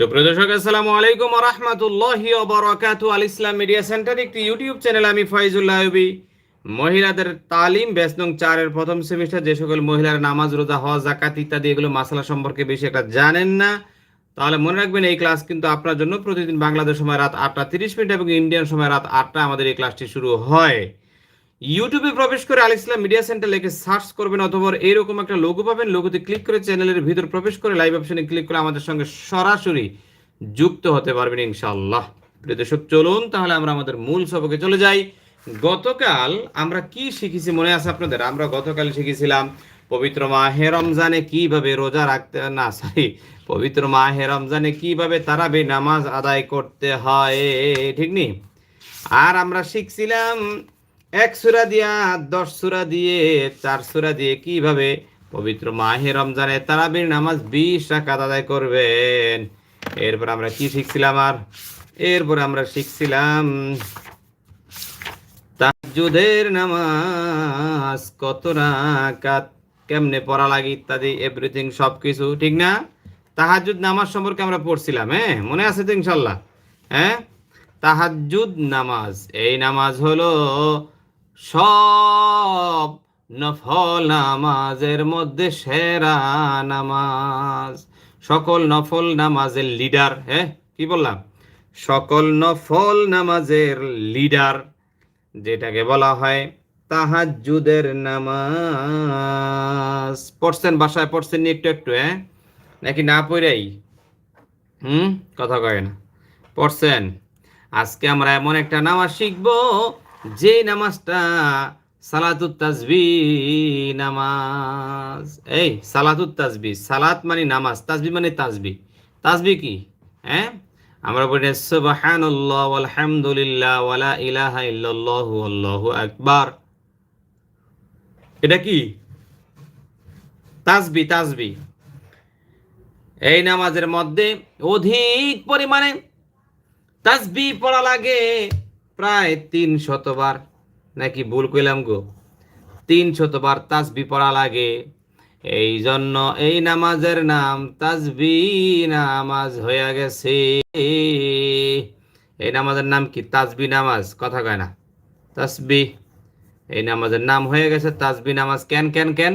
সুপ্রিয় দর্শক, আসসালামু আলাইকুম রহমতুল্লাহি ওবরাকাতু আল ইসলাম মিডিয়া সেন্টার একটি ইউটিউব চ্যানেল আমি ফয়জুল্লাহ আইয়ুবী মহিলাদের তালিম ব্যাচ নং চারের প্রথম সেমিস্টার, যে সকল মহিলার নামাজ, রোজা, হজ জাকাত ইত্যাদি, এগুলো মাসালা সম্পর্কে বেশি একটা জানেন না। তাহলে মনে রাখবেন, এই ক্লাস কিন্তু আপনার জন্য প্রতিদিন বাংলাদেশ সময় রাত আটটা তিরিশ মিনিট এবং ইন্ডিয়ান সময় রাত আটটা আমাদের এই ক্লাসটি শুরু হয়। ইউটিউবে প্রবেশ করে আল ইসলাম মিডিয়া সেন্টার লেখে সার্চ করবেন অথবা এরকম একটা লোগো পাবেন। লোগোতে ক্লিক করে চ্যানেলের ভিতর প্রবেশ করে লাইভ অপশনে ক্লিক করে আমাদের সঙ্গে সরাসরি যুক্ত হতে পারবেন ইনশাআল্লাহ। প্রিয় দর্শক, চলুন তাহলে আমরা আমাদের মূল সবকে চলে যাই। গতকাল আমরা কি শিখেছি মনে আছে আপনাদের? আমরা গতকাল শিখেছিলাম পবিত্র মাহে রমজানে কীভাবে রোজা রাখতে, না সরি পবিত্র মাহে রমজানে কীভাবে তারাবি নামাজ আদায় করতে হয়, ঠিক নেই? আর আমরা শিখছিলাম এক সুরা দিয়া, দশ সুরা দিয়ে, চার সুরা দিয়ে কীভাবে পবিত্র মাহে রমজানে তারাবির নামাজ বিশ রাকাত আদায় করবেন? এরপর আমরা কি শিখছিলাম আর? এরপর আমরা শিখছিলাম তাহাজ্জুদের নামাজ কত রাকাত, কেমনে পড়া লাগে ইত্যাদি এভরিথিং সব কিছু ঠিক না? তাহাজ্জুদ নামাজ সম্পর্কে আমরা পড়ছিলাম হ্যাঁ? মনে আছে তো ইনশাল্লাহ হ্যাঁ? তাহাজ্জুদ নামাজ, এই নামাজ হলো সব নফল নামাজের মধ্যে সেরা নামাজ। সকল নফল নামাজের লিডার হ্যাঁ? কি বললাম? সকল নফল নামাজের লিডার, যেটাকে বলা হয় তাহাজ্জুদের নামাজ। পড়ছেন বাসায়, পড়ছেন একটু একটু হ্যাঁ? নাকি না পড়েই? হুম? কথা কয় না। পড়ছেন। আজকে আমরা এমন একটা নামাজ শিখব যে নামাজটা সালাতুত তাজবি নামাজ। এই, সালাতুত তাজবি। সালাত মানে নামাজ, তাজবি মানে তাজবি। তাজবি কি? হ্যাঁ? আমরা বলি, সুবহানাল্লাহ আলহামদুলিল্লাহ ওয়ালা ইলাহা ইল্লাল্লাহু আল্লাহু আকবার। এটা কি? তাজবি তাজবি। এই নামাজের মধ্যে অধিক পরিমাণে তাজবি পড়া লাগে। প্রায় তিন শতবার, নাকি ভুল কইলাম গো? তিন শতবার তাসবি পড়া লাগে। এই জন্য এই নামাজের নাম তাসবি নামাজ হয়ে গেছে। এই নামাজের নাম কি তাসবি নামাজ? কথা কয় না। তাসবি। এই নামাজের নাম হয়ে গেছে তাসবি নামাজ। কেন কেন কেন?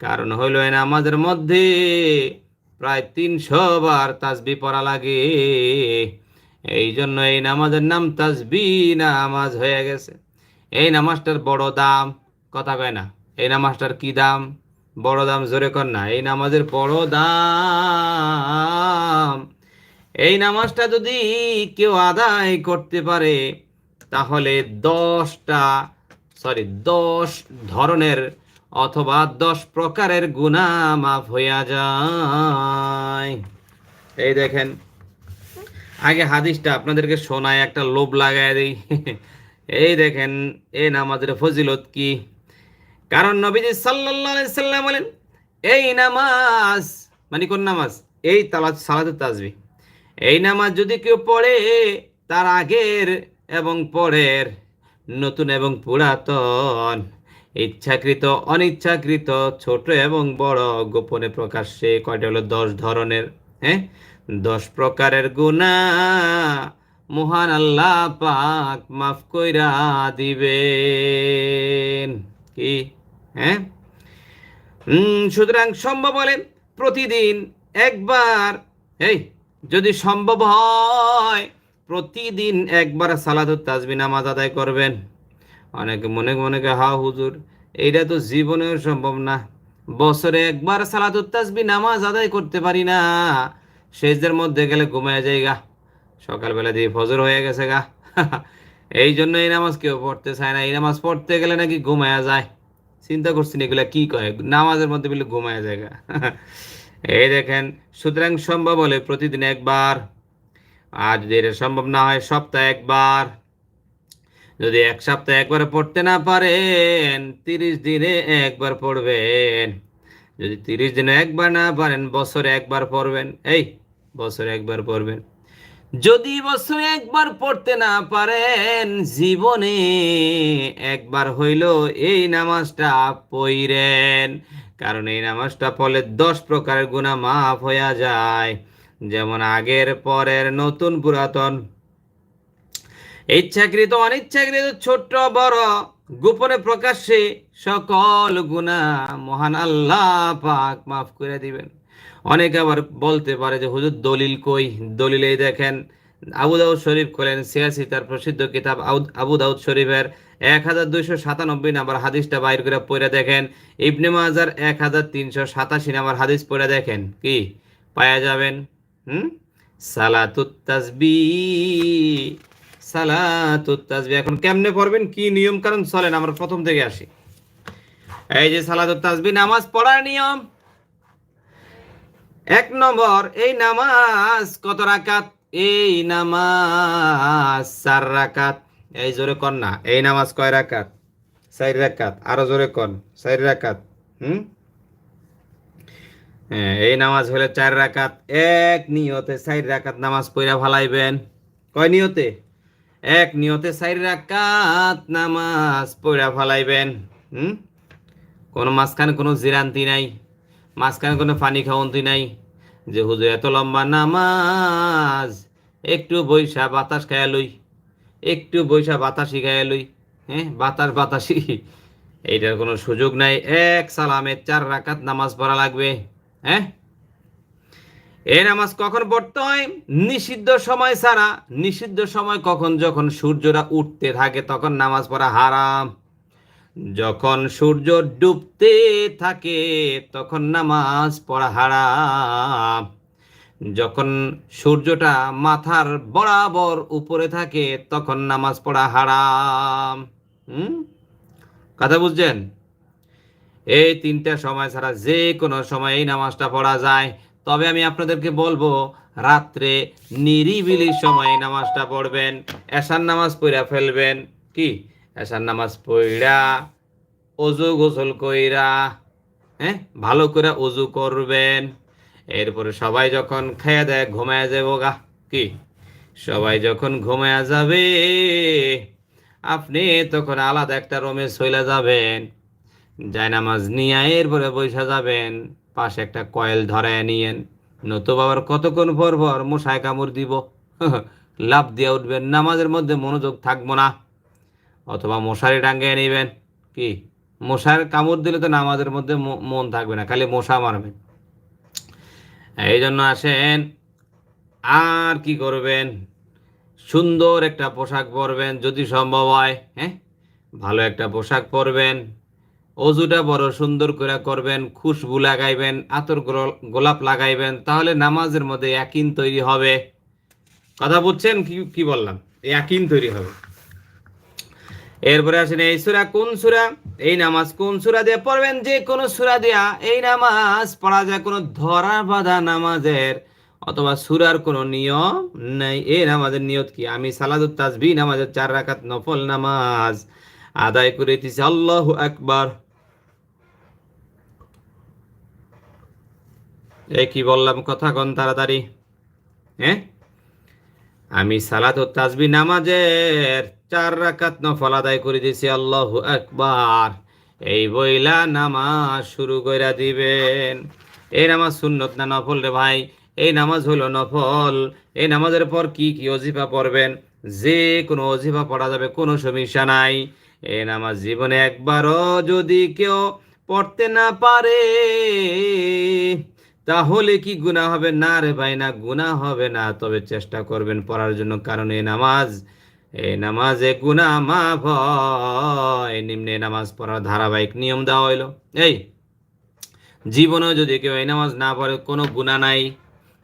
কারণ হইল এই নামাজের মধ্যে প্রায় তিনশো বার তাসবি পড়া লাগে। এই জন্য এই নামাজের নাম তাসবি নামাজ হয়ে গেছে। এই নামাজটার বড় দাম, কথা কয় না, এই নামাজটার কি দাম? বড় দাম জোরে কর না, এই নামাজের বড় দাম। এই নামাজটা যদি কেউ আদায় করতে পারে, তাহলে দশটা সরি দশ ধরনের অথবা দশ প্রকারের গুণা মাফ হইয়া যায়। এই দেখেন আগে হাদিসটা আপনাদেরকে শোনায়, একটা লোভ লাগায় দেই। এই দেখেন, এই নামাজের ফজিলত কি? কারণ নবীজি সাল্লাম বলেন, এই নামাজ মানে কোন নামাজ? এই তালাত সালাতুত তাজবি এই নামাজ যদি কেউ পড়ে, তার আগের এবং পরের, নতুন এবং পুরাতন, ইচ্ছাকৃত, অনিচ্ছাকৃত, ছোট এবং বড়, গোপনে প্রকাশ্যে, কয়টা হলো দশ ধরনের হ্যাঁ? দশ প্রকারের গুণা। মহান আল্লাহ পাক মাফ কইরা দিবেন। কি? হ্যাঁ? সুতরাং সম্ভব হলে প্রতিদিন একবার, এই, যদি সম্ভব হয়, প্রতিদিন একবার সালাদুত তাজবি নামাজ আদায় করবেন। অনেকে মনে মনে হা হুজুর, এইটা তো জীবনেও সম্ভব না। বছরে একবার সালাদুত তাজবি নামাজ আদায় করতে পারি না। শেষদের মধ্যে গেলে ঘুমায় যায় গা। সকালবেলা দিয়ে ফজর হয়ে গেছে গা। এই জন্য এই নামাজ কেউ পড়তে চায় না। এই নামাজ পড়তে গেলে নাকি ঘুমায়া যায়। চিন্তা করছি না এগুলা কি কয়? নামাজের মধ্যে বলে ঘুমায়া যায় গা। এই দেখেন, সুতরাং সম্ভব হলে প্রতিদিন একবার। আর যদি এটা সম্ভব না হয়, সপ্তাহে একবার। যদি এক সপ্তাহে একবার পড়তে না পারেন, তিরিশ দিনে একবার পড়বেন। যদি তিরিশ দিনে একবার না পারেন, বছরে একবার পড়বেন। এই বছরে একবার পড়বেন। যদি বছরে একবার পড়তে না পারেন, জীবনে একবার হইল এই নামাজটা পইরেন। কারণ এই নামাজটা পড়লে দশ প্রকারের গুণা মাফ হইয়া যায়। যেমন আগের পরের নতুন পুরাতন। ইচ্ছাকৃত, অনিচ্ছাকৃত ছোট বড়, গোপনে প্রকাশ্যে সকল গুণা মহান আল্লাহ পাক মাফ করে দিবেন। অনেকে আবার বলতে পারে যে, হুজুর, দলিল কই? দলিলেই দেখেন, আবু দাউদ শরীফ খোলেন সিয়াসি তার প্রসিদ্ধ কিতাব আবু দাউদ শরীফের এক হাজার দুইশো সাতানব্বই নাম্বার হাদিসটা বাইর করে পড়ে দেখেন। ইবনে মাজার এক হাজার তিনশো সাতাশি নাম্বার হাদিস পড়ে দেখেন। কি? পায়া যাবেন? হুম? সালাতুত তাসবি এখন কেমনে পড়বেন? কি নিয়ম কারণ চলেন আমরা প্রথম থেকে আসি। এই যে সালাতুত নামাজ পড়ার নিয়ম। এক নম্বর, এই নামাজ কত রাকাত? এই নামাজ চার রাকাত। এই জোরে কর না, এই নামাজ কয় রাকাত? চার রাকাত, আরও জোরে কন, চার রাকাত, হুম? হ্যাঁ এই নামাজ হলে চার রাকাত, এক নিয়তে চার রাকাত নামাজ পড়া ফালাইবেন। কয় নিয়তে? এক নিয়তে চার রাকাত নামাজ পড়া ফালাইবেন, হুম? কোনো মাঝখানে কোনো জিরান্তি নাই, মাঝখানে কোনো পানি খাওয়ন্তি নাই যে হুজুর এত লম্বা নামাজ, একটু বৈশা বাতাস খায়া লই, একটু বৈশা বাতাসি খায়া লই হ্যাঁ বাতাস বাতাসি এইটার কোনো সুযোগ নাই, এক সালামে চার রাকাত নামাজ পড়া লাগবে হ্যাঁ? এই নামাজ কখন পড়তে হয়? নিষিদ্ধ সময় ছাড়া। নিষিদ্ধ সময় কখন? যখন সূর্যরা উঠতে থাকে, তখন নামাজ পড়া হারাম। যখন সূর্য ডুবতে থাকে, তখন নামাজ পড়া হারাম। যখন সূর্যটা মাথার বরাবর উপরে থাকে, তখন নামাজ পড়া হারাম। কথা বুঝছেন? এই তিনটা সময় ছাড়া যে কোনো সময় এই নামাজটা পড়া যায়। তবে আমি আপনাদেরকে বলব, রাত্রে নিরিবিলি সময় নামাজটা পড়বেন, এশার নামাজ পড়া ফেলবেন। কি? এশার নামাজ পড়া অজু গোসল কইরা হ্যাঁ ভালো করে অজু করবেন। এরপরে সবাই যখন খেয়ে দেয়, ঘুমায় যাব গা। কি? সবাই যখন ঘুমায়া যাবে, আপনি তখন আলাদা একটা রুমে চলে যাবেন। জায়নামাজ নিয়ে এরপরে বৈশা যাবেন, পাশে একটা কয়েল ধরায় নিয়েন। নতুবা আবার কতক্ষণ পর পর মশায় কামড় দিব। লাভ দিয়ে উঠবেন, নামাজের মধ্যে মনোযোগ থাকব না। অথবা মশারি টাঙ্গিয়ে নেবেন। কি? মশার কামড় দিলে তো নামাজের মধ্যে মন থাকবে না, খালি মশা মারবেন এই জন্য আসেন, আর কি করবেন? সুন্দর একটা পোশাক পরবেন, যদি সম্ভব হয় হ্যাঁ? ভালো একটা পোশাক পরবেন, অজুটা বড় সুন্দর করে করবেন, খুশবু লাগাইবেন, আতর গোলাপ লাগাইবেন, তাহলে নামাজের মধ্যে একিন তৈরি হবে। কথা বুঝছেন? কি কি বললাম? একিন তৈরি হবে। এরপরে আসেন এই সুরা কোন সুরা? এই নামাজ কোন সুরা দিয়ে পড়বেন? যে কোন সুরা দিয়া এই নামাজ পড়া যায়, কোনো ধরা বাঁধা নামাজের, অথবা সুরার কোনো নিয়ম নেই। এই নামাজের নিয়ত কি? আমি সালাদুত তাসবি নামাজের চার রাকাত নফল নামাজ আদায় করে দিছি আল্লাহ একবার এই কি বললাম? কথা কোন তাড়াতাড়ি। হ্যাঁ? আমি সালাত ও তাসবি নামাজের চার রাকাত নফল আদায় করে দিয়েছি, আল্লাহু একবার এই বইলা নামাজ শুরু কইরা দিবেন। এই নামাজ সুন্নত না নফল রে ভাই? এই নামাজ হলো নফল। এই নামাজের পর কি কি অজিফা পড়বেন? যে কোনো অজিফা পড়া যাবে, কোনো সমস্যা নাই। এই নামাজ জীবনে একবারও যদি কেউ পড়তে না পারে তাহলে কি গুনাহ হবে? না রে ভাই, না, গুনাহ হবে না। তবে চেষ্টা করবেন পড়ার জন্য, কারণ এই নামাজ, এই নামাজে গুনাহ মাফ হয়। নিম্নে নামাজ পড়ার ধারাবাহিক নিয়ম দেওয়া হইল। এই, জীবনেও যদি কেউ এই নামাজ না পড়ে, কোনো গুনাহ নাই।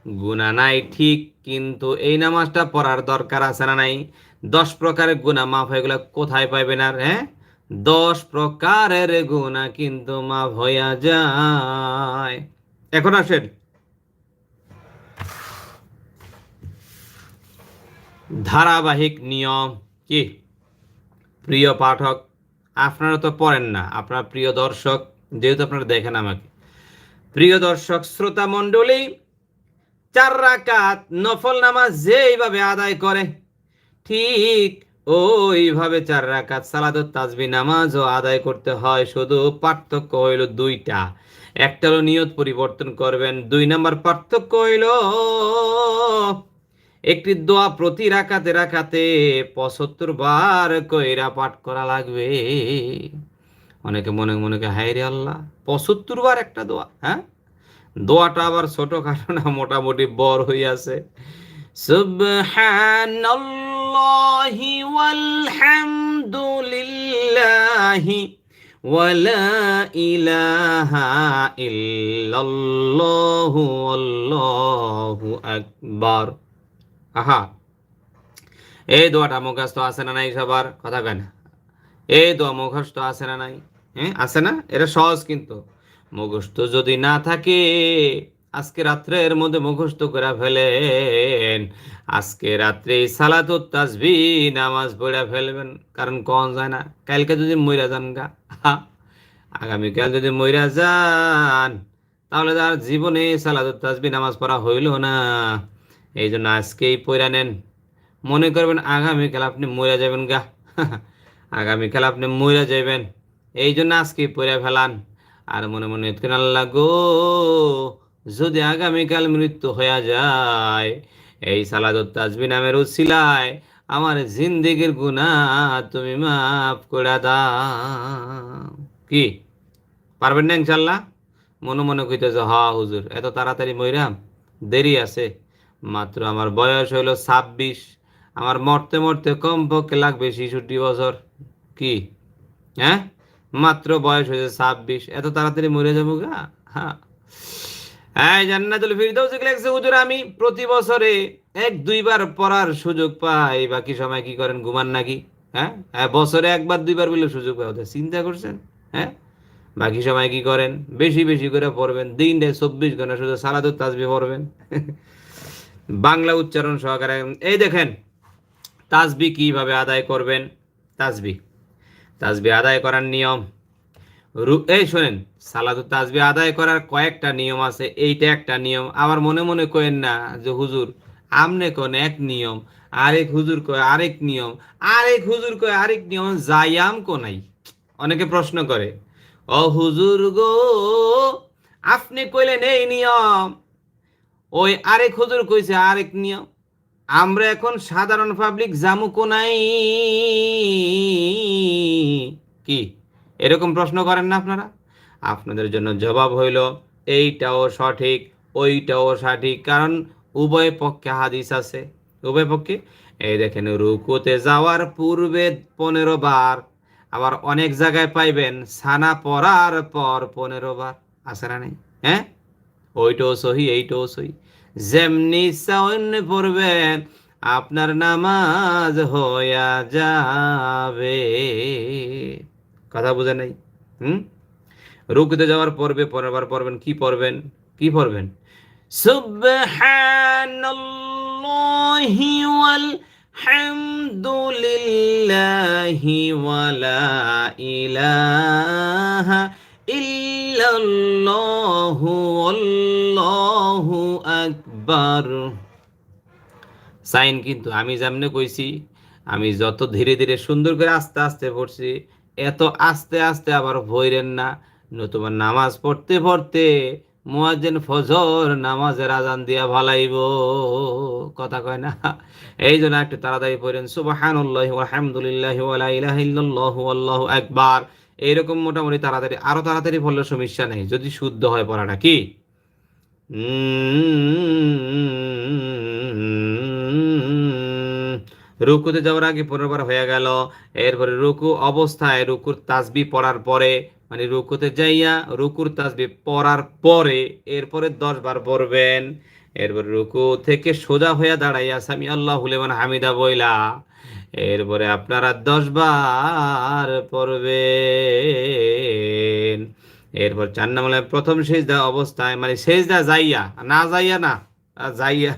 গুনাহ নাই, ঠিক, কিন্তু এই নামাজটা পড়ার দরকার আছে না নাই? দশ প্রকারের গুনাহ মাফ এগুলো কোথায় পাইবেন আর হ্যাঁ? দশ প্রকারের গুনাহ কিন্তু মাফ হইয়া যায়। এখন আসেন। ধারাবাহিক নিয়ম কি? প্রিয় পাঠক, আপনারা তো পড়েন না, আপনার প্রিয় দর্শক, যেহেতু আপনারা দেখেন আমাকে। প্রিয় দর্শক, শ্রোতা মণ্ডলী, চার রাকাত নফল নামাজ যেইভাবে আদায় করে, ঠিক ওইভাবে চার রাকাত সালাদত তাজবি নামাজও আদায় করতে হয়। শুধু পার্থক্য হইল দুইটা। একটা হলো নিয়ত পরিবর্তন করবেন। দুই নম্বর পার্থক্য হইল, একটি দোয়া প্রতি রাখাতে রাখাতে পঁচাত্তর বার কইরা পাঠ করা লাগবে। অনেকে মনে মনে হায় রে আল্লাহ, পঁচাত্তর বার একটা দোয়া হ্যাঁ? দোয়াটা আবার ছোট খাটো না, মোটামুটি বড় হইয়াছে। সুবহানাল্লাহি ওয়ালহামদুলিল্লাহি ওয়ালা ইলাহা ইল্লাল্লাহু আল্লাহু আকবার। আহা। এই দোয়াটা মুখস্থ আছে না নাই সবার? কথা কয় না। এই দোয়া মুখস্থ আছে না নাই? হ্যাঁ আছে না? এটা সহজ কিন্তু। মুখস্থ যদি না থাকে আজকে রাত্রের মধ্যে মুখস্থ করে ফেলেন। আজকে রাত্রে সালাত তাসবি নামাজ পড়ে ফেলবেন। কারণ কন যায় না? কালকে যদি মইরা যান গা। আগামীকাল যদি মইরা যান, তাহলে তার জীবনে সালাত তাসবি নামাজ পড়া হইল না। এই জন্য আজকেই পড়া নেন। মনে করবেন আগামীকাল আপনি মইরা যাবেন গা। আগামীকাল আপনি মইরা যাবেন এই জন্য আজকেই পড়ে ফেলান। আর মনে মনে আল্লাহ গো যদি আগামীকাল মৃত্যু হয়ে যায়, এই সালাদত তাজবি নামের উসিলায় আমার জিন্দিগির গুনাহ তুমি মাফ করে দাও। কি? পারবেন না ইনশাল্লাহ মনে মনে কইতেছে, হ, হুজুর, এত তাড়াতাড়ি মইরাম, দেরি আছে। মাত্র আমার বয়স হইল ছাব্বিশ, আমার মরতে মরতে কমপক্ষে লাগবে ছেষট্টি বছর। কি? হ্যাঁ? মাত্র বয়স হয়েছে ছাব্বিশ, এত তাড়াতাড়ি মরে যাব গা? হ্যাঁ হ্যাঁ জান্নাতুল ফিরদৌস লেখছে হুজুর, আমি প্রতি বছরে এক, দুইবার পড়ার সুযোগ পাই। বাকি সময় কি করেন? ঘুমান নাকি? হ্যাঁ? হ্যাঁ বছরে একবার, দুইবার বলে সুযোগ পাই। ওদের চিন্তা করছেন? হ্যাঁ? বাকি সময় কি করেন? বেশি বেশি করে পড়বেন। দিনটায় চব্বিশ ঘণ্টা শুধু সালাদুর তাসবি পড়বেন। বাংলা উচ্চারণ সহকারে। এই দেখেন, তাজবি কীভাবে আদায় করবেন? তাজবি। তাজবি আদায় করার নিয়ম। এই শোনেন সালাদু তাজবি আদায় করার কয়েকটা নিয়ম আছে, এইটা একটা নিয়ম। আবার মনে মনে কয়েন না যে, হুজুর, আমনে কোন এক নিয়ম, আরেক হুজুর কয় আরেক নিয়ম, আরেক হুজুর কয় আরেক নিয়ম, যাইয়াম কোনাই? অনেকে প্রশ্ন করে ও হুজুর গো, আপনি কইলেন এই নিয়ম, ওই আরেক হুজুর কইছে আরেক নিয়ম, আমরা এখন সাধারণ পাবলিক জামু কোনাই? কি? এরকম প্রশ্ন করেন না আপনারা? আপনাদের জন্য জবাব হইল, এইটাও সঠিক, ওইটাও সঠিক, কারণ উভয় পক্ষে হাদিস আছে। উভয় পক্ষে? এই দেখেন, রুকুতে যাওয়ার পূর্বে পনেরো বার, আবার অনেক জায়গায় পাইবেন, সানা পড়ার পর পনেরো বার। আছে না নেই? হ্যাঁ? ওইটাও সহি, এইটাও সহি। যেমনি পড়বেন, আপনার নামাজ হইয়া যাবে। কথা বোঝা নাই, হুম? রুকুতে যাওয়ার পর্বে পরের পড়বেন, কি পড়বেন? কি পড়বেন? সুবহানাল্লাহি ওয়াল হামদুলিল্লাহি ওয়ালা ইলাহা ইল্লাল্লাহু আল্লাহু আকবার। সাইন কিন্তু আমি যেমনে কইছি, আমি যত ধীরে ধীরে সুন্দর করে আস্তে আস্তে পড়ছি এত আস্তে আস্তে আবার ভইরেন না নতুবা নামাজ পড়তে পড়তে মুয়াজ্জিন ফজর নামাজের আজান দিয়া ভালাইব। কথা কয় না? এই জন্য একটু তাড়াতাড়ি পড়েন সুবহানাল্লাহি ওয়া হামদুলিল্লাহি ওয়া লা ইলাহা ইল্লাল্লাহু আল্লাহু এইরকম মোটামুটি তাড়াতাড়ি আরও তাড়াতাড়ি পড়লে সমস্যা নেই যদি শুদ্ধ হয় পড়াটা কি? উম, রুকুতে যাওয়ার আগে পনেরো বার হয়ে গেল। এরপরে রুকু অবস্থায় রুকুর তাসবি পড়ার পরে মানে রুকুতে যাইয়া রুকুর তাসবি পড়ার পরে এরপরে দশ বার পড়বেন। এরপরে রুকু থেকে সোজা হইয়া দাঁড়াইয়া সামি আল্লাহ হুলেমান হামিদা বইলা, এরপরে আপনারা দশ বার পড়বেন। এরপর চার নম্বরে প্রথম সেজদা অবস্থায় মানে সেজদা যাইয়া, না যাইয়া না, যাইয়া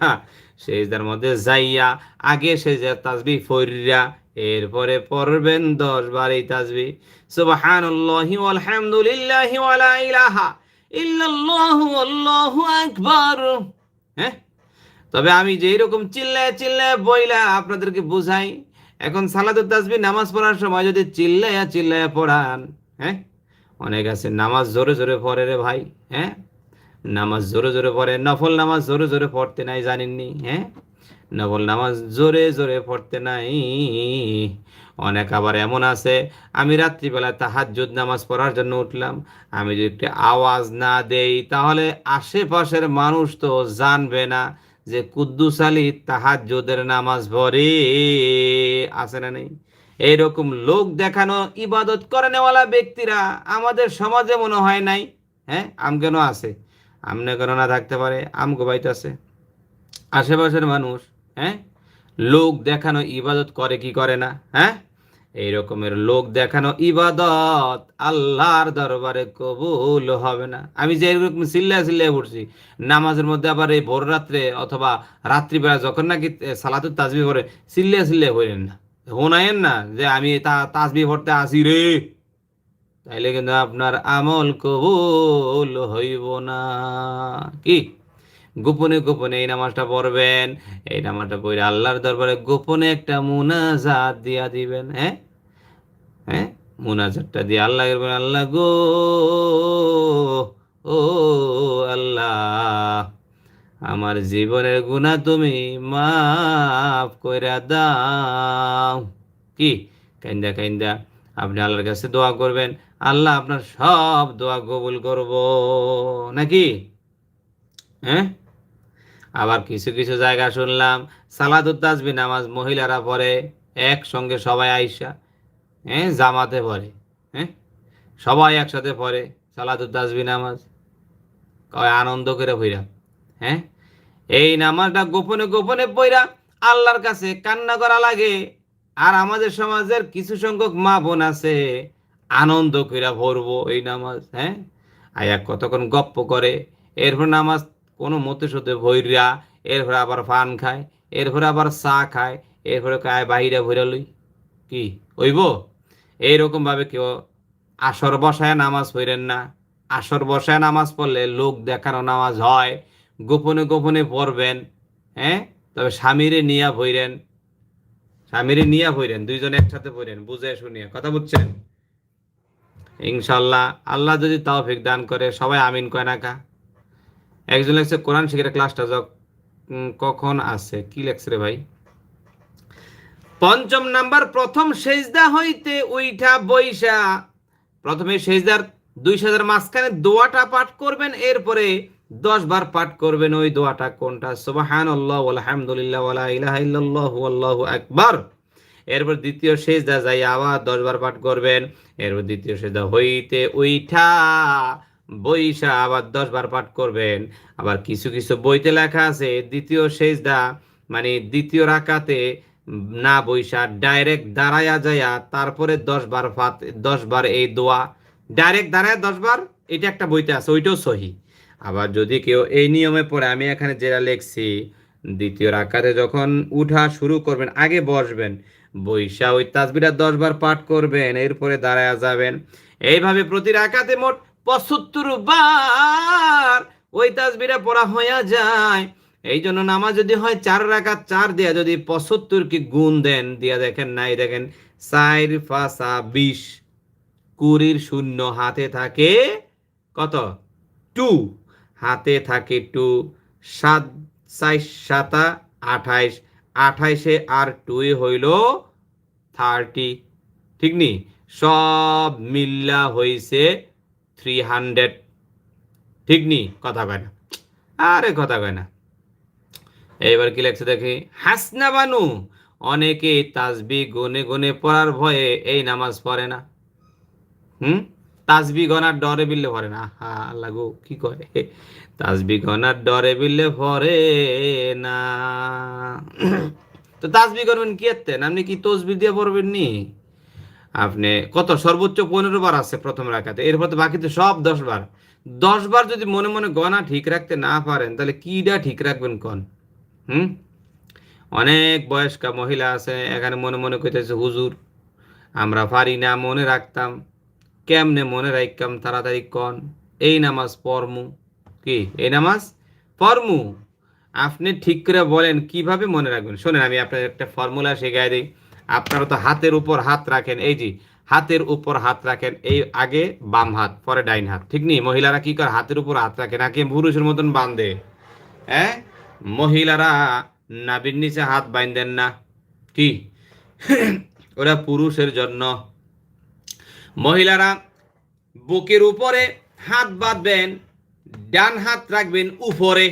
সেজদার মধ্যে যাইয়া, আগে সেজদা তাসবি ফরিয়া এরপরে পড়বেন দশ বার এই তাসবি সুবহানাল্লাহি ওয়ালহামদুলিল্লাহি ওয়ালা ইলাহা ইল্লাল্লাহু আল্লাহু আকবার। হ্যাঁ? তবে আমি যেই রকম চিল্লায় চিল্লায় বইলা আপনাদেরকে বুঝাই, এখন সালাদুত তাসবি নামাজ পড়ার সময় যদি চিল্লায়া চিল্লায়া পড়ান হ্যাঁ? অনেক আছে, নামাজ জোরে জোরে পড়ে রে ভাই হ্যাঁ? নামাজ জোরে জোরে পড়ে, নফল নামাজ জোরে জোরে পড়তে নাই, জানেননি? হ্যাঁ নফল নামাজ জোরে জোরে পড়তে নাই। অনেক আবার এমন আছে, আমি রাত্রিবেলা তাহাজ্জুদ নামাজ পড়ার জন্য উঠলাম। আমি যদি একটু আওয়াজ না দেই, তাহলে আশেপাশের মানুষ তো জানবে না যে কুদ্দুস আলী তাহাজ্জুদের নামাজ পড়ে আছে না নেই। এইরকম লোক দেখানো, ইবাদত করে নেওয়ালা ব্যক্তিরা আমাদের সমাজে মনে হয় নাই। হ্যাঁ আম কেন আছে? আমনে কেন না থাকতে পারে? আম বাইতে আছে। আশেপাশের মানুষ হ্যাঁ? লোক দেখানো ইবাদত করে কি করে না হ্যাঁ? এই রকমের লোক দেখানো ইবাদত আল্লাহর দরবারে কবুল হবে না। আমি যে এরকম চিল্লায় চিল্লায় পড়ছি, নামাজের মধ্যে আবার এই ভোর রাত্রে অথবা রাত্রিবেলা যখন নাকি সালাতুর তাজবি করে চিল্লিয়া চিল্লিয়া হইলেন না। হোনায়েন না যে আমি তা তাজবি পড়তে আসি রে। তাইলে কিন্তু আপনার আমল কবুল হইব না। কি? গোপনে গোপনে এই নামাজটা পড়বেন, এই নামাজটা পড়ে আল্লাহর দরবারে গোপনে একটা মুনাজাত দিয়া দিবেন হ্যাঁ? হ্যাঁ? মুনাজাতটা দিয়ে আল্লাহ বলবেন, আল্লাহ গো, ও আল্লাহ, আমার জীবনের গুণা তুমি মাফ কইরা দাও। কি? কাইন্দা কাইন্দা। আপনি আল্লাহর কাছে দোয়া করবেন, আল্লাহ আপনার সব দোয়া কবুল করব। নাকি? হ্যাঁ? আবার কিছু কিছু জায়গা শুনলাম সালাদুত তাজবি নামাজ মহিলারা পড়ে, একসঙ্গে সবাই আইসা হ্যাঁ জামাতে পড়ে হ্যাঁ? সবাই একসাথে পড়ে সালাদুত তাজবি নামাজ। কয় আনন্দ করে ভইরা হ্যাঁ? এই নামাজটা গোপনে গোপনে পইরা আল্লাহর কাছে কান্না করা লাগে। আর আমাদের সমাজের কিছু সংখ্যক মা বোন আছে, আনন্দ কইরা ভরবো এই নামাজ হ্যাঁ? আয়া কতক্ষণ গপ্প করে, এরপর নামাজ কোনো মতে সতে ভৈরা এরপরে আবার পান খায়, এরপরে আবার চা খায়, এরপরে কায় বাইরে ভৈরা লই, কি? ওইব এইরকম ভাবে কেউ আসর বসায় নামাজ পড়েন না। আসর বসায় নামাজ পড়লে লোক দেখানো নামাজ হয়, গোপনে গোপনে পড়বেন হ্যাঁ? তবে স্বামীরে নিয়া ভইরেন স্বামীরে নিয়া ভইরেন দুইজনে একসাথে পড়েন বুঝে শুনিয়ে, কথা বুঝছেন? ইনশাল্লাহ আল্লাহ যদি তৌফিক দান করে, সবাই আমিন কয় না কা? একজন লেখছে, কোরআন শিখের ক্লাসটা কখন আছে? কি লেখছে রে ভাই? পঞ্চম নাম্বার, প্রথম সেজদা হইতে উইঠা বইসা প্রথমে সেজদার দুই সাজার মাঝখানে দোয়াটা পাঠ করবেন, এরপরে দশ বার পাঠ করবেন ওই দোয়াটা কোনটা? সুবাহান আল্লাহ আলহামদুলিল্লাহ ইলাহা আকবার। এরপর দ্বিতীয় সেজদা যাই আবার দশ বার পাঠ করবেন। এরপর দ্বিতীয় সেজদা হইতে উইঠা বইসা আবার দশ বার পাঠ করবেন। আবার কিছু কিছু বইতে লেখা আছে, দ্বিতীয় সেজদা মানে দ্বিতীয় রাকাতে না বইসা, ডাইরেক্ট দাঁড়ায়া যায়া তারপরে দশ বার ফাত, দশ বার এই দোয়া। ডাইরেক্ট দাঁড়ায় দশ বার, এটা একটা বইতে আছে, ওইটাও সহি। আবার যদি কেউ এই নিয়মে পড়ে, আমি এখানে যেটা লিখছি, দ্বিতীয় রাকাতে যখন উঠা শুরু করবেন, আগে বসবেন, বৈশা ওই তাসবিরা দশ বার পাঠ করবেন, এরপরে দাঁড়ায়া যাবেন। এইভাবে প্রতি রাকাতে মোট পঁচাত্তর বার ওই তাজবিরা পড়া হইয়া যায়। এই জন্য নামাজ যদি হয়, চার রাকাত চার দিয়া যদি পঁচাত্তর কি গুণ দেন, দিয়া দেখেন, নাই দেখেন, চার ফাঁসা বিশ, কুড়ির শূন্য হাতে থাকে কত? টু। হাতে থাকে টু, সাত সাইশ সাতা আঠাইশ আঠাইশে আর টুই হইল থার্টি ঠিক নি? সব মিল্লা হইছে থ্রি হান্ড্রেড ঠিক নি? কথা কয় না। আরে কথা কয় না। এইবার কি লেখছে দেখি? হাসনা বানু, অনেকে তাসবি গনে গনে পড়ার ভয়ে এই নামাজ পড়ে না। হুম? তাসবি গনার ডরে বিললে পড়ে না। হা আল্লাহ গো, কি করে তাসবি গনার ডরে বিললে পড়ে না। তো তাসবি করবেন কি এতেন আপনি কি তসবি দিয়ে পড়বেন নি? আপনি কত? সর্বোচ্চ পনেরো বার আছে প্রথম রাখাতে এরপর তো বাকিতে সব দশ বার। দশ বার যদি মনে মনে গনা ঠিক রাখতে না পারেন, তাহলে কিটা ঠিক রাখবেন কন? হুম? অনেক বয়স্কা মহিলা আছে, এখানে মনে মনে করতেছে হুজুর, আমরা পারি না, মনে রাখতাম। কেমনে মনে রাখতাম তাড়াতাড়ি কন? এই নামাজ পড়মু কি? এই নামাজ পড়মু? আপনি ঠিক করে বলেন, কীভাবে মনে রাখবেন? শোনেন, আমি আপনার একটা ফর্মুলা শেখাই দিই। আপনারা তো হাতের উপর হাত রাখেন। এই যে, হাতের উপর হাত রাখেন, এই আগে বাম হাত, পরে ডাইন হাত। ঠিক নেই? মহিলারা কি করে হাতের উপর হাত রাখে? নাকি পুরুষের মতন বাঁধে? হ্যাঁ? মহিলারা নাবির নিচে হাত বাইন্ধেন না। কি? ওরা পুরুষের জন্য মহিলারা বুকের উপরে হাত বাঁধবেন, ডান হাত রাখবেন উপরে,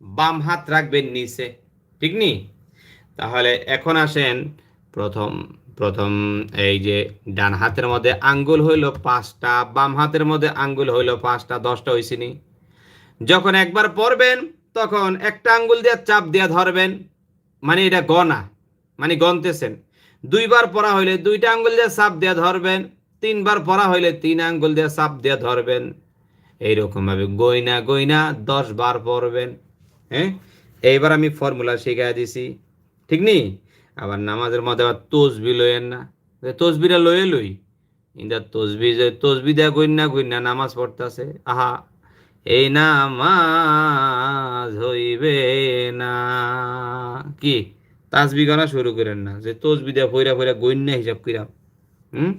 বাম হাত রাখবেন নিচে। ঠিক নি? তাহলে এখন আসেন প্রথম প্রথম এই যে ডান হাতের মধ্যে আঙ্গুল হইল পাঁচটা, বাম হাতের মধ্যে আঙ্গুল হইল পাঁচটা, দশটা হয়েছিনি যখন একবার পড়বেন, তখন একটা আঙ্গুল দিয়ে চাপ দিয়ে ধরবেন মানে এটা গনা মানে গনতেছেন। দুইবার পড়া হইলে দুইটা আঙ্গুল দিয়ে চাপ দিয়ে ধরবেন তিনবার পড়া হইলে তিন আঙ্গুল দিয়ে চাপ দিয়ে ধরবেন। এইরকম ভাবে গইনা গইনা দশ বার পড়বেন হ্যাঁ? এইবার আমি ফর্মুলা শিখাই দিছি। ঠিক নি? আবার নামাজের মধ্যে আবার তসবি লইয়েন না। তসবিটা লয়ে লই। ইন্দা তসবি যে তসবি দেয়া গইনা গইনা নামাজ পড়তেছে। আহা, এই নামাজ হইবে না। কি? তাসবি গানা শুরু করেন না। যে তসবি দেয়া ফইরা ফইরা গইনা হিসাব কইরা, হুম?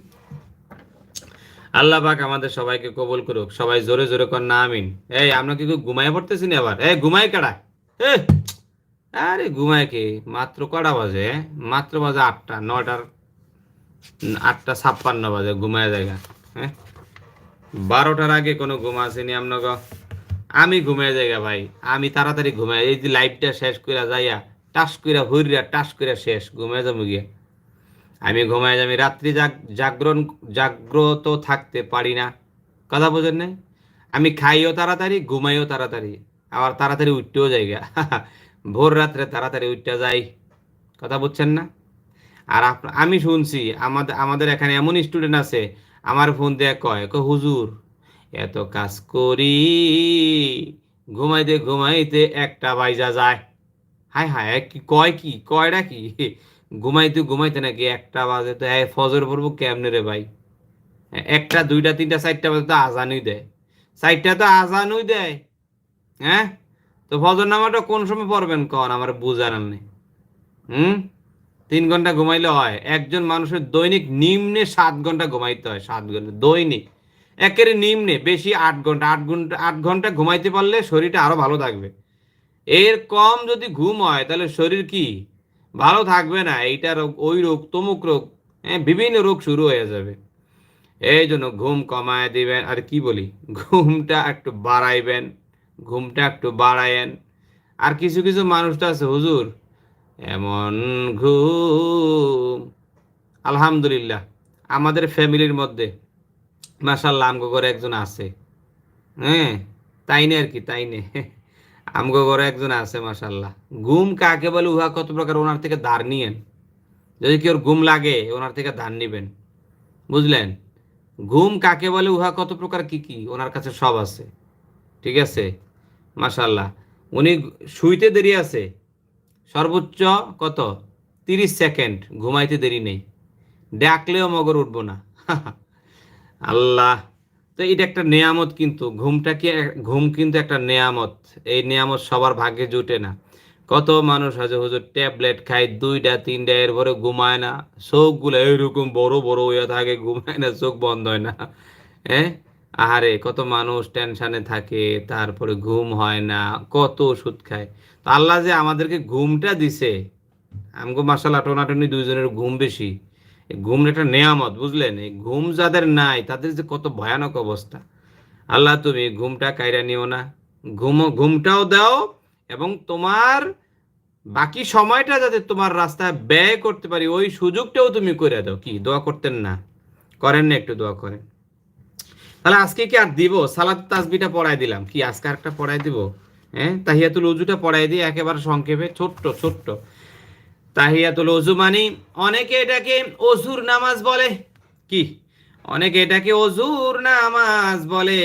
আল্লাহ পাক আমাদের সবাইকে কবুল করুক। সবাই জোরে জোরে কর না, আমিন। এই, আমরা কি ঘুমায় পড়তেছি না আবার। এই ঘুমায় কাড়া? আরে ঘুমায় কি? মাত্র কটা বাজে? মাত্র বাজে আটটা নটার আটটা ছাপ্পান্ন বাজে, ঘুমায় জায়গা হ্যাঁ বারোটার আগে কোনো ঘুম আসেনি আপনাকে আমি ঘুমায় জায়গা ভাই, আমি তাড়াতাড়ি ঘুমাই এই যে লাইভটা শেষ কইরা যাইয়া, টাস কইরা হইরা টাস কইরা শেষ ঘুমায় যাব গিয়া। আমি ঘুমায় আমি রাত্রি জাগ, জাগরণ, জাগ্রত থাকতে পারি না। কথা বোঝেন নাই? আমি খাইও তাড়াতাড়ি, ঘুমাইও তাড়াতাড়ি। আবার তাড়াতাড়ি উঠতেও জায়গা ভোর রাত্রে তাড়াতাড়ি উঠতে যাই। কথা বুঝছেন না? আর আমি শুনছি আমাদের আমাদের এখানে এমন স্টুডেন্ট আছে, আমার ফোন দিয়ে কয় কয়, হুজুর, এত কাজ করি, ঘুমাইতে ঘুমাইতে একটা বাইজা যায়। হায় হায় কি, কয় কি, কয়টা কি? ঘুমাইতে ঘুমাইতে নাকি একটা বাজে তো ফজর পড়ব কেমনে রে ভাই? একটা, দুইটা, তিনটা, চারটা বাজে তো আজানই দেয়। চারটা তো আজানই দেয় হ্যাঁ? তো ফজর নামাটা কোন সময় পড়বেন কন? আমার বুঝার নেই। হুম? তিন ঘণ্টা ঘুমাইলে হয়। একজন মানুষের দৈনিক নিম্নে সাত ঘণ্টা ঘুমাইতে হয়, সাত ঘণ্টা, দৈনিক। একেবারে নিম্নে বেশি আট ঘণ্টা আট ঘণ্টা আট ঘণ্টা ঘুমাইতে পারলে শরীরটা আরও ভালো থাকবে। এর কম যদি ঘুম হয়, তাহলে শরীর কি? ভালো থাকবে না, এইটা রোগ, ওই রোগ, তমুক রোগ হ্যাঁ বিভিন্ন রোগ শুরু হয়ে যাবে। এই জন্য ঘুম কমায় দিবেন, আর কি বলি, ঘুমটা একটু বাড়াইবেন, ঘুমটা একটু বাড়ায়েন। আর কিছু কিছু মানুষটা আছে, হুজুর, এমন ঘুম, আলহামদুলিল্লাহ, আমাদের ফ্যামিলির মধ্যে মাসাল্লাহ আমগো ঘরে একজন আছে হ্যাঁ তাই নে আর কি, তাই নে। আমগো ঘরে একজন আছে মাসাল্লাহ ঘুম কাকে বলে? উহা কত প্রকার? ওনার থেকে ধার নিয়েন। যদি কেউ ঘুম লাগে, ওনার থেকে ধার নিবেন। বুঝলেন? ঘুম কাকে বলে? উহা কত প্রকার? কি কি? ওনার কাছে সব আছে। ঠিক আছে? মাশাল্লাহ উনি শুইতে দেরি আছে। সর্বোচ্চ কত? তিরিশ সেকেন্ড। ঘুমাইতে দেরি নেই। ডাকলেও মগর উঠবো না। আল্লাহ। তো এটা একটা নেয়ামত কিন্তু ঘুমটা কি ঘুম কিন্তু একটা নেয়ামত। এই নেয়ামত সবার ভাগ্যে জুটে না। কত মানুষ আছে, হুজুর, ট্যাবলেট খায়, দুইটা, তিনটা এর পরে ঘুমায় না। চোখগুলো এরকম বড় বড় হয়ে থাকে, ঘুমায় না, চোখ বন্ধ হয় না। হ্যাঁ আহারে, কত মানুষ টেনশনে থাকে, তারপরে ঘুম হয় না, কত ওষুধ খায়। তো আল্লাহ যে আমাদেরকে ঘুমটা দিছে, আমগো মাসাল্লাহ টোনাটনি দুইজনের ঘুম বেশি। ঘুম একটা নেয়ামত, বুঝলেন? এই ঘুম যাদের নাই, তাদের যে কত ভয়ানক অবস্থা। আল্লাহ, তুমি ঘুমটা কাইরা নিও না। ঘুম, ঘুমটাও দাও এবং তোমার বাকি সময়টা যাতে তোমার রাস্তায় ব্যয় করতে পারি, ওই সুযোগটাও তুমি করে দাও। কি, দোয়া করতেন না? করেন না, একটু দোয়া করেন। তাহলে আজকে কি আর দিব? সালাত তাসবিটা পড়াই দিলাম। কি, আজকে আরেকটা পড়াই দিব? হ্যাঁ তাহিয়াতুল উজুটা পড়াই দিই একেবারে সংক্ষেপে, ছোট্ট ছোট্ট। তাহিয়াতুল অজু মানি অনেকে এটাকে অজুর নামাজ বলে। কি? অনেকে এটাকে অজুর নামাজ বলে।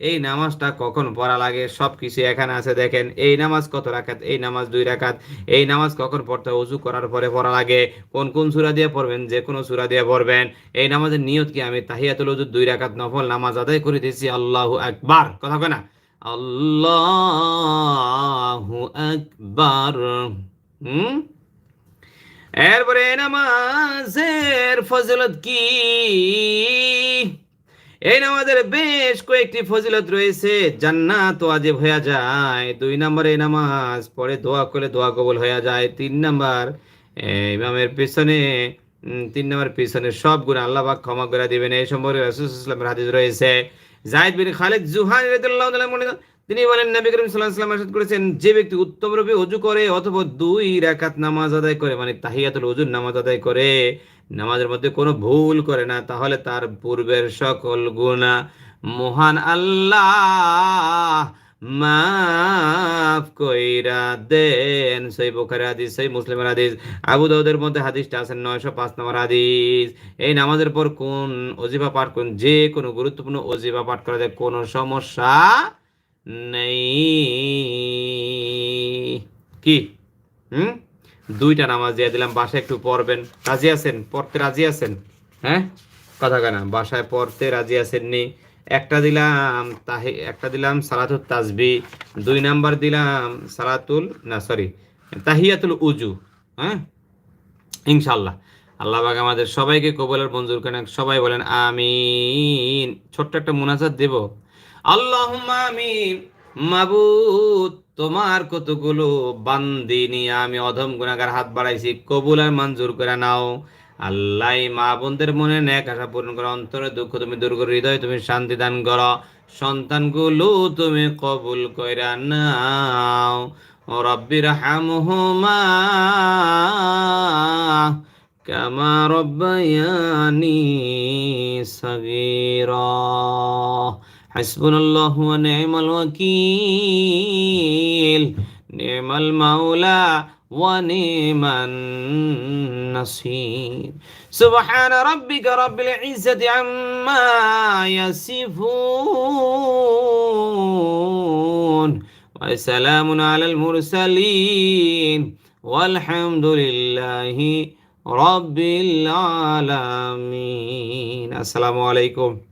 এই নামাজটা কখন পড়া লাগে? সব কিছু এখানে আছে, দেখেন। এই নামাজ কত রাখাত এই নামাজ দুই রাখাত এই নামাজ কখন পড়তে? অজু করার পরে পড়া লাগে। কোন কোন সুরা দিয়ে পড়বেন? যে কোনো সুরা দিয়ে পড়বেন। এই নামাজের নিয়ত কি? আমি তাহিয়াতুল অজু দুই রাকাত নফল নামাজ আদায় করে দিয়েছি। আল্লাহ একবার কথা কয় না? আল্লাহু আকবার। হুম? এরপরে নামাজের ফজিলত কি? এই নামাজের বেশ কয়েকটি ফজিলত রয়েছে, জান্নাত ওয়াজিব হয়ে যায়। দুই নম্বরে এই নামাজ, পরে দোয়া করলে দোয়া কবুল হয়ে যায়। তিন নাম্বার ইমামের পিছনে তিন নম্বর পিছনে সব গুণ আল্লাহ পাক ক্ষমা করে দিবেন। এই সম্পর্কে রাসূলুল্লাহ হাদিস রয়েছে। জায়েদ বিন খালিদ জুহানি রাদিয়াল্লাহু তাআলা তিনি বলেন, নবী করিম আলাইহি ওয়াসাল্লাম করেছেন, যে ব্যক্তি উত্তম রূপে ওযু করে অথবা দুই রাকাত নামাজ আদায় করে মানে তাহিয়াতুল ওযুর নামাজ আদায় করে, নামাজের মধ্যে কোনো ভুল করে না, তাহলে তার পূর্বের সকল গুনাহ মহান আল্লাহ মাফ কইরা দেন। সেই বুখারী হাদিস সেই মুসলিমের হাদিস, আবু দাউদের মধ্যে হাদিসটা আছে, নয়শো পাঁচ নম্বর হাদিস। এই নামাজের পর কোন অজিফা পাঠ কোন যে কোনো গুরুত্বপূর্ণ অজিফা পাঠ করা যায়, কোনো সমস্যা নেই। কি? হুম? দুইটা নামাজ দিয়ে দিলাম, বাসায় একটু পড়বেন। রাজি আছেন? পড়তে রাজি আছেন? হ্যাঁ? কথা কেনা বাসায় পড়তে রাজি আছেন নি একটা দিলাম তাহি, একটা দিলাম সালাতুল তাজবি দুই নাম্বার দিলাম সালাতুল, না সরি তাহিয়াতুল উজু হ্যাঁ? ইনশাল্লাহ আল্লাহ পাক আমাদের সবাইকে কবলের মঞ্জুর করেন, সবাই বলেন আমিন। ছোট্ট একটা মুনাজাত দেব। আল্লাহুম্মা আমিন। মাবুদ, তোমার কতগুলো বান্দি আমি অধম গুণাগার হাত বাড়াইছি, কবুল আর মঞ্জুর করে নাও। আল্লাহ মা বোনদের মনে ন্যাক আশা পূরণ করো, অন্তরে দুঃখ তুমি দূর করো, হৃদয় তুমি শান্তি দান করো, সন্তানগুলো তুমি কবুল কইরা নাও। রব্বির হামহুমা কামা রব্বায়ানি সগীরা। হাসবুল্লাহু ওয়া নি'মাল ওয়াকিল নি'মাল মাওলা ওয়া নি'মান নাসির। সুবহান রাব্বিকা রাব্বিল ইজ্জাতি আম্মা ইয়াসিফুন, ওয়া সালামুন আলাল মুরসালিন আলহামদুলিল্লাহি রবিল আলামিন। আসসালামু আলাইকুম।